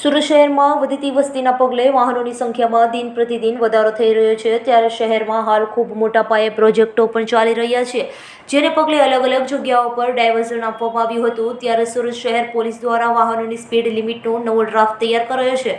સુરત શહેરમાં વધતી વસ્તીના પગલે વાહનોની સંખ્યામાં દિન પ્રતિદિન વધારો થઈ રહ્યો છે. ત્યારે શહેરમાં હાલ ખૂબ મોટા પાયે પ્રોજેક્ટો પણ ચાલી રહ્યા છે. જેને પગલે અલગ અલગ જગ્યાઓ પર ડાયવર્ઝન આપવામાં આવ્યું હતું. ત્યારે સુરત શહેર પોલીસ દ્વારા વાહનોની સ્પીડ લિમિટનો નવો ડ્રાફ્ટ તૈયાર કરાયો છે.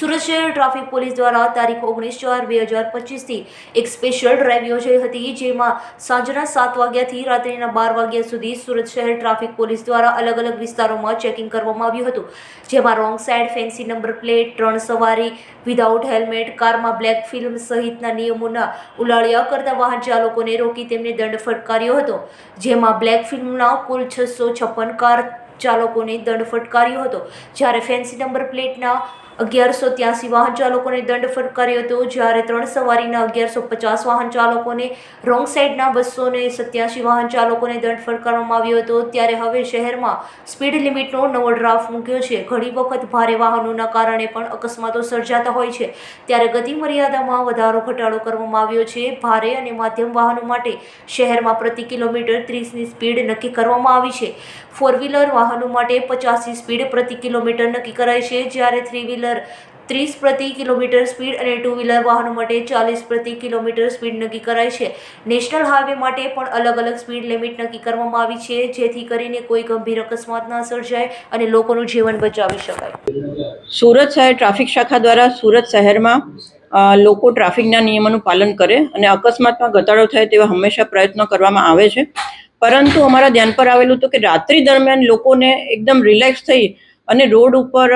સુરત શહેર ટ્રાફિક પોલીસ દ્વારા તારીખ ઓગણીસ ચાર બે હજાર પચીસથી એક સ્પેશિયલ ડ્રાઈવ યોજાઈ હતી, જેમાં સાંજના સાત વાગ્યાથી રાત્રિના બાર વાગ્યા સુધી સુરત શહેર ટ્રાફિક પોલીસ દ્વારા અલગ અલગ વિસ્તારોમાં ચેકિંગ કરવામાં આવ્યું હતું. જેમાં wrong side fancy number plate ત્રણ સવારી વિધાઉટ હેલ્મેટ કારમાં બ્લેક ફિલ્મ સહિતના નિયમોના ઉલાળ્યા કરતા વાહન ચાલકોને રોકી તેમને દંડ ફટકાર્યો હતો. જેમાં બ્લેક ફિલ્મના કુલ છસો છપ્પન કાર ચાલકોને દંડ ફટકાર્યો હતો. જ્યારે ફેન્સી નંબર પ્લેટના અગિયારસો ત્યાસી વાહન ચાલકોને દંડ ફટકાર્યો હતો. જ્યારે ત્રણ સવારીના અગિયારસો પચાસ વાહન ચાલકોને રોંગ સાઈડના બસો ને સત્યાસી વાહન ચાલકોને દંડ ફટકારવામાં આવ્યો હતો. ત્યારે હવે શહેરમાં સ્પીડ લિમિટનો નવો ડ્રાફ્ટ મૂક્યો છે. ઘણી વખત ભારે વાહનોના કારણે પણ અકસ્માતો સર્જાતા હોય છે. ત્યારે ગતિ મર્યાદામાં વધારો ઘટાડો કરવામાં આવ્યો છે. ભારે અને માધ્યમ વાહનો માટે શહેરમાં પ્રતિ કિલોમીટર ત્રીસની સ્પીડ નક્કી કરવામાં આવી છે. ફોર વ્હીલર વાહનો માટે પચાસની સ્પીડ પ્રતિ કિલોમીટર નક્કી કરાઈ છે. જ્યારે થ્રી વ્હીલર ત્રીસ પ્રતિ કિલોમીટર સ્પીડ અને ટુ વ્હીલર વાહનો માટે ચાલીસ પ્રતિ કિલોમીટર સ્પીડ નક્કી કરાઈ છે. નેશનલ હાઈવે માટે પણ અલગ અલગ સ્પીડ લિમિટ નક્કી કરવામાં આવી છે, જેથી કરીને કોઈ ગંભીર અકસ્માત ન સર્જાય અને લોકોનું જીવન બચાવી શકાય. સુરત શહેર ટ્રાફિક શાખા દ્વારા સુરત શહેરમાં લોકો ટ્રાફિકના નિયમોનું પાલન કરે અને અકસ્માતમાં ઘટાડો થાય તેવા હંમેશા પ્રયત્નો કરવામાં આવે છે. પરંતુ અમારા ધ્યાન પર આવેલું હતું કે રાત્રિ દરમિયાન લોકોને એકદમ રિલેક્સ થઈ અને રોડ ઉપર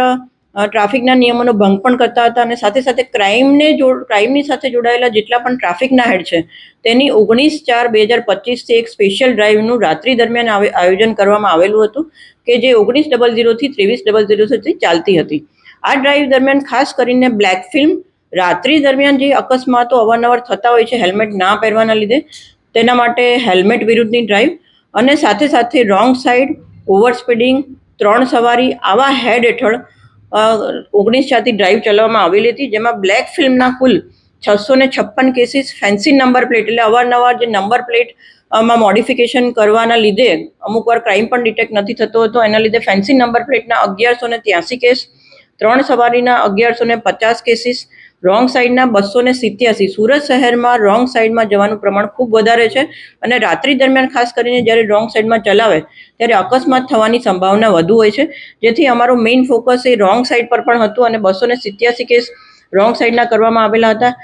ટ્રાફિકના નિયમોનો ભંગ પણ કરતા હતા અને સાથે સાથે ક્રાઇમને જો, ક્રાઇમની સાથે જોડાયેલા જેટલા પણ ટ્રાફિકના હેડ છે, તેની ઓગણીસ ચાર બે હજાર પચીસથી એક સ્પેશિયલ ડ્રાઈવનું રાત્રિ દરમિયાન આયોજન કરવામાં આવેલું હતું, કે જે ઓગણીસ ડબલ ઝીરોથી ત્રેવીસ ડબલ ઝીરો સુધી ચાલતી હતી. આ ડ્રાઈવ દરમિયાન ખાસ કરીને બ્લેક ફિલ્મ, રાત્રિ દરમિયાન જે અકસ્માતો અવારનવાર થતા હોય છે, હેલ્મેટ ના પહેરવાના લીધે, તેના માટે હેલ્મેટ વિરુદ્ધની ડ્રાઈવ અને સાથે સાથે રોંગ સાઈડ ઓવર સ્પીડિંગ, ત્રણ સવારી, આવા હેડ હેઠળ ઓગણીસ ચારથી ડ્રાઈવ ચલાવવામાં આવેલી હતી, જેમાં બ્લેક ફિલ્મના કુલ છસો ને છપ્પન કેસીસ ફેન્સી નંબર પ્લેટ એટલે અવારનવાર જે નંબર પ્લેટમાં મોડિફિકેશન કરવાના લીધે અમુક વાર ક્રાઇમ પણ ડિટેક્ટ નથી થતો હતો. એના લીધે ફેન્સી નંબર પ્લેટના અગિયારસો ને ત્યાસી કેસ ત્રણ સવારીના અગિયારસો ને પચાસ કેસીસ રોંગ સાઈડના બસો ને સિત્યાસી. સુરત શહેરમાં રોંગ સાઈડમાં જવાનું પ્રમાણ ખૂબ વધારે છે અને રાત્રિ દરમિયાન ખાસ કરીને જ્યારે રોંગ સાઈડમાં ચલાવે ત્યારે અકસ્માત થવાની સંભાવના વધુ હોય છે. જેથી અમારું મેઇન ફોકસ એ રોંગ સાઈડ પર પણ હતું અને બસો ને સિત્યાસી કેસ રોંગ સાઈડના કરવામાં આવેલા હતા.